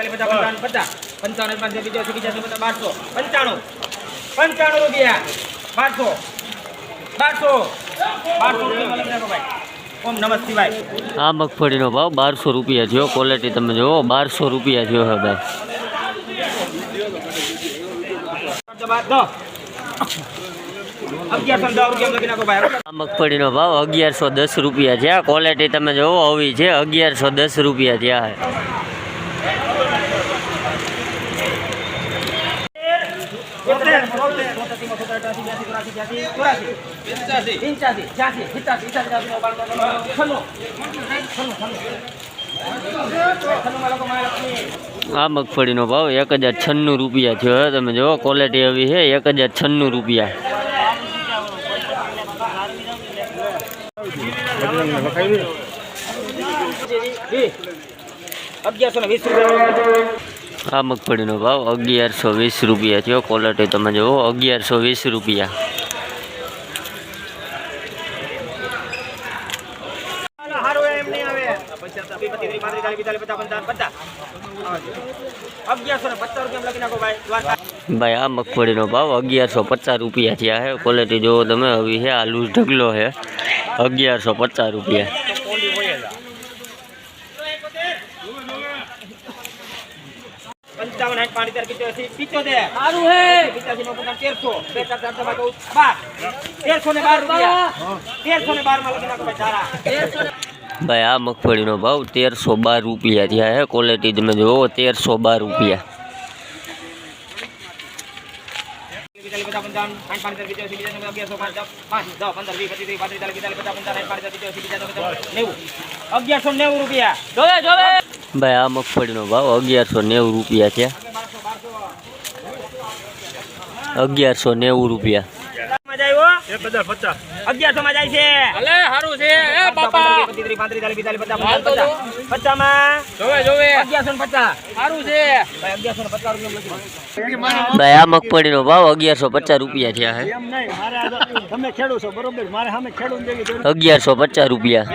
પિસ્તાલીસ પચાસ પંચાવન પચાસ. પંચાવન પાંચસો પંચ્યાસી પંચ્યાસી પચાસ બારસો. પંચાણું. પંચાણું રૂપિયા. બારસો. બારસો. બારસો રૂપિયામાં ભાઈ. ઓમ નમઃ શિવાય. આ મગફળીનો ભાવ બારસો રૂપિયા થયો. ક્વોલિટી તમે જુઓ બારસો રૂપિયા થયો હે ભાઈ. આ મગફળીનો ભાવ અગિયારસો દસ રૂપિયા છે ક્વોલિટી તમે જુઓ આવી છે. અગિયારસો દસ રૂપિયા થયા આ મગફળીનો ભાવ એક હજાર છન્નું રૂપિયા હે, તમે જુઓ ક્વોલિટી આવી છે, એક હજાર છન્નું રૂપિયા. અગિયારસો ને વીસ રૂપિયા. આ મગફળીનો ભાવ અગિયારસો વીસ રૂપિયા થયો. ક્વોલિટી તમે જુઓ, અગિયારસો વીસ રૂપિયા. ભાઈ, આ મગફળીનો ભાવ અગિયારસો પચાસ રૂપિયા થયા છે. ક્વોલિટી જુઓ તમે, હવે છે આ લૂઝ ઢગલો છે. અગિયારસો પચાસ રૂપિયા પંચાવન સાઠ પાંચ ચાર પિત્યાસી પિત્યોતેર સારું હે. નો પચાસ તેરસો. બે ચાર ચાર ચાર બાર. તેરસો ને બાર રૂપિયા. તેરસો ને બારમાં લખી નાખો ભાઈ તારા ભાઈ આ મગફળીનો ભાવ તેરસો બાર રૂપિયા થયા હે ક્વોલિટી તમે જોવો તેરસો બાર રૂપિયા. અગિયારસો નેવું રૂપિયા. જોવે જોવે. ભાઈ આ મગફળીનો ભાવ અગિયારસો નેવું રૂપિયા છે. પચાસ પચાસમાં જોવે જોવે. અગિયારસો નેવું રૂપિયા હારું છે. ભાવ અગિયારસો ને પચાસ રૂપિયા થયા ભાઈ આ ભાવ અગિયારસો પચાસ રૂપિયા થયા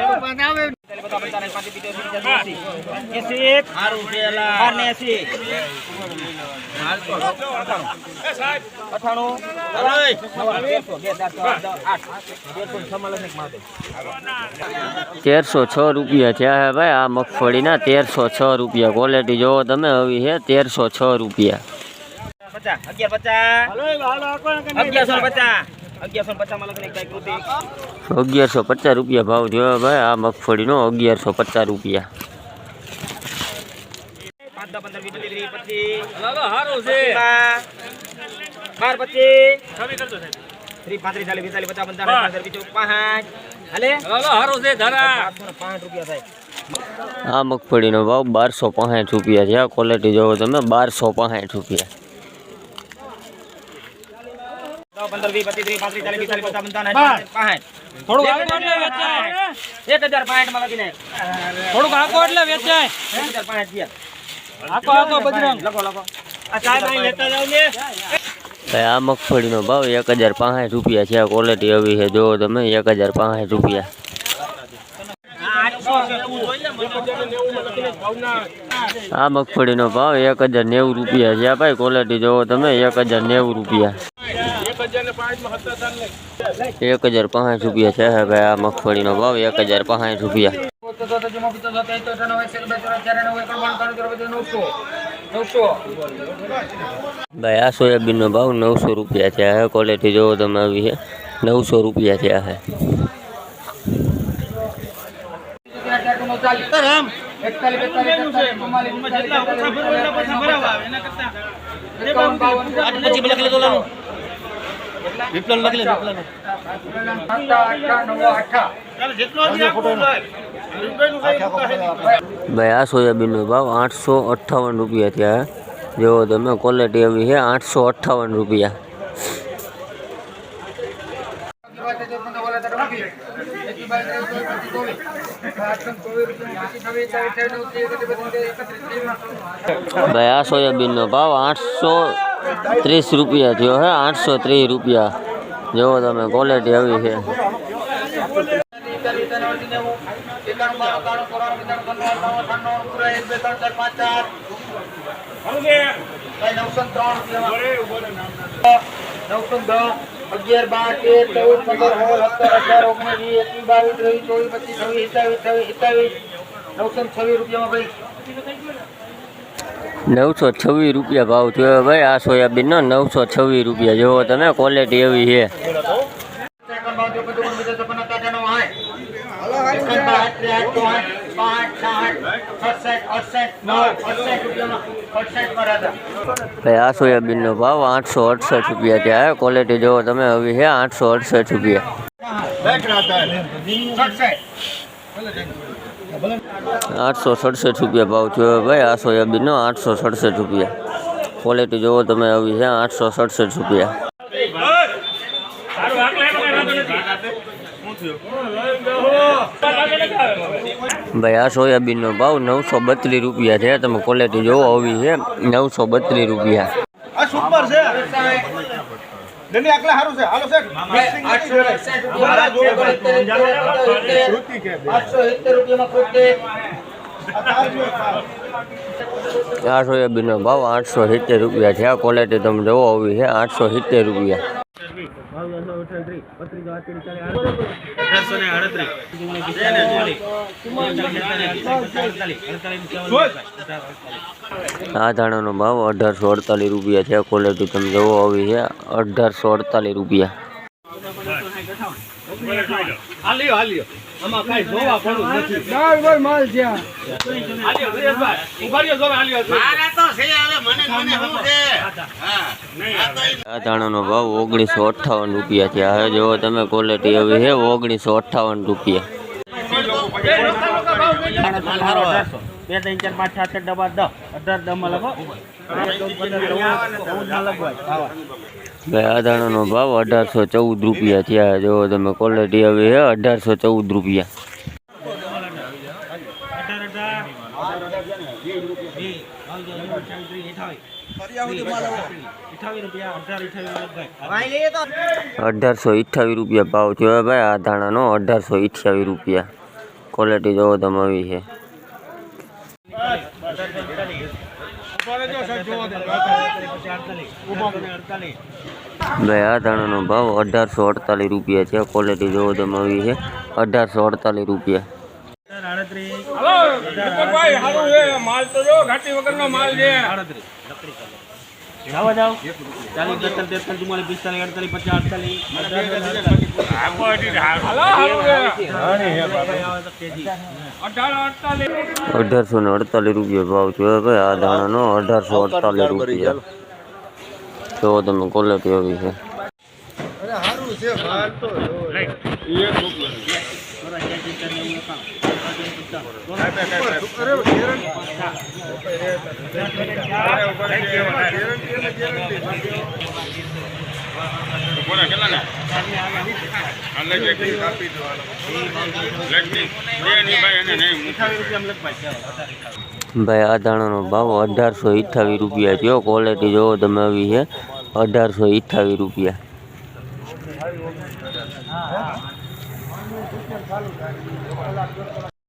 તેરસો છ રૂપિયા થયા હે ભાઈ, આ મગફળીના તેરસો છ રૂપિયા. ક્વોલિટી જોવો તમે આવી છે તેરસો છ રૂપિયા. અગિયારસો પચાસ રૂપિયા ભાવ થયો ભાઈ, આ મગફળીનો અગિયારસો પચાસ રૂપિયા. હાલો હારું છે. બાર પચીસ ત્રીસ પાંત્રીસ ચાલીસ પિસ્તાલીસ પચાસ પંચાવન બીજું પાંચ. હાલે? હાલો છે ધરા. પાંચ રૂપિયા થાય. આ મગફળીનો ભાવ બારસો પાંસઠ રૂપિયા છે. આ ક્વોલિટી જોવો તમે બારસો પાંસઠ રૂપિયા. દસ, પંદર થોડુંક આખો એટલે વેચાય. એક હજાર પાંચ આખો આખો બજરંગ. લખો લખો આ ચાય પાણી લેતા જાવ ને. ભાઈ આ મગફળીનો ભાવ એક હજાર પાંસઠ રૂપિયા છે. આ ક્વોલિટી આવી છે. જોવો તમે એક હજાર પાંસઠ રૂપિયા. આ મગફળીનો ભાવ એક હજાર નેવું રૂપિયા છે. આ ભાઈ ક્વોલિટી જોવો તમે એક હજાર નેવું રૂપિયા. એક હજાર પાંસઠ રૂપિયા છે હે ભાઈ આ મગફળીનો ભાવ એક હજાર પાંસઠ રૂપિયા. ભાઈ આ સોયાબીનનો ભાવ નવસો રૂપિયા છે આ ક્વોલિટી જોવો તમે આવી છે નવસો રૂપિયા છે આ હે ભાઈ આ સોયાબીનનો ભાવ આઠસો અઠ્ઠાવન રૂપિયા થયા હે જોવો તમે ક્વોલિટી આવી છે આઠસો અઠ્ઠાવન રૂપિયા ભાઈ આ સોયાબીનનો ભાવ આઠસો ત્રીસ રૂપિયા થયો હે આઠસો ત્રીસ રૂપિયા જોવો તમે ક્વોલિટી આવી છે નવસો ને ત્રણ રૂપિયામાં નવસો ને દસ અગિયાર બાર તેર ચૌદ પંદર સોળ સત્તર અઢાર ઓગણીસ વીસ એકવીસ બાવીસ ત્રેવીસ ચોવીસ પચીસ છવ્વીસ સત્તાવીસ અઠ્ઠાવીસ સત્તાવીસ નવસો ને છવ્વીસ રૂપિયામાં ભાઈ નવસો છવ્વીસ રૂપિયા ભાવ થયો ભાઈ આ સોયાબીનનો નવસો છવ્વીસ રૂપિયા જુઓ તમે ક્વોલિટી એવી છે સેકન્ડ બાજુ બધું પણ બીજા સપના તાજાનો હોય એકન બાર ત્રેસઠ ચોસઠ પાંચ સાઠ સડસઠ અડસઠ નવ અડસઠ રૂપિયામાં અડસઠમાં રાજા ભાઈ આ સોયાબીનનો ભાવ આઠસો અડસઠ રૂપિયા ત્યાં ક્વોલિટી જુઓ તમે આવી છે આઠસો અડસઠ રૂપિયા આઠસો સડસઠ રૂપિયા ભાવ થયો ભાઈ આ સોયાબીનનો આઠસો સડસઠ રૂપિયા ક્વોલિટી જુઓ તમે આવી છે આઠસો સડસઠ રૂપિયા ભાઈ આ સોયાબીનનો ભાવ નવસો બત્રીસ રૂપિયા છે. તમે ક્વોલિટી જોવો આવી છે. નવસો બત્રીસ રૂપિયા. આ સુપર છે. ડેલી આકલે સારું છે. હાલો સેટ આઠસો એકસઠ રૂપિયામાં આઠસો સિત્તેર રૂપિયામાં ફૂટે આ સોયાબીનનો ભાવ આઠસો સિત્તેર રૂપિયા છે. આ ક્વોલિટી તમે જોવો આવી છે. આઠસો સિત્તેર રૂપિયા. આ ધાણાનો ભાવ અઢારસો અડતાલીસ રૂપિયા છે. ક્વોલિટી તમે જોવો, આવી છે અઢારસો અડતાલીસ રૂપિયા. મારા તો છે મને ચાર વાર છે? આ ધાણાનો ભાવ ઓગણીસો અઠ્ઠાવન રૂપિયા છે હવે જો તમે ક્વોલિટી આવી છે, ઓગણીસો અઠ્ઠાવન રૂપિયા. બે ત્રણ ચાર પાંચ સાત ડબ્બા દસ અઢાર ડબ્બા લખો ભાઈ આ ધાણાનો ભાવ અઢારસો ચૌદ રૂપિયા. થયા જો. તમે ક્વોલિટી આવી છે અઢારસો ચૌદ રૂપિયા અઢારસો અઠ્ઠાવીસ રૂપિયા ભાવ થયો ભાઈ આ ધાણાનો અઢારસો અઠ્યાવીસ રૂપિયા. ક્વોલિટી જોવો તમે આવી છે. ભાઈ આ ધાણાનો ભાવ અઢારસો અડતાલીસ રૂપિયા છે. ક્વોલિટી જોવો તમે આવી છે. અઢારસો અડતાલીસ રૂપિયા. છે. માલ તો જો ઘાટી વગરનો માલ છે. જાવ જાવ ચાલીસ બેતાલીસ તેતાલીસ ચુમ્માલીસ પિસ્તાલીસ અડતાલીસ પચાસ અડતાલીસ હાલો હારું છે અઢાર અડતાલીસ અઢારસો ને અડતાલીસ રૂપિયા ભાવ થયો ભાઈ આ ધાણાનો અઢારસો અડતાલીસ રૂપિયા જોવો તમે ક્વોલિટી આવી છે ભાઈ, આ ધાણાનો ભાવ અઢારસો અઠ્ઠાવીસ રૂપિયા થયો ક્વોલિટી જોવો, તમે આવી છે અઢારસો અઠ્ઠાવીસ રૂપિયા.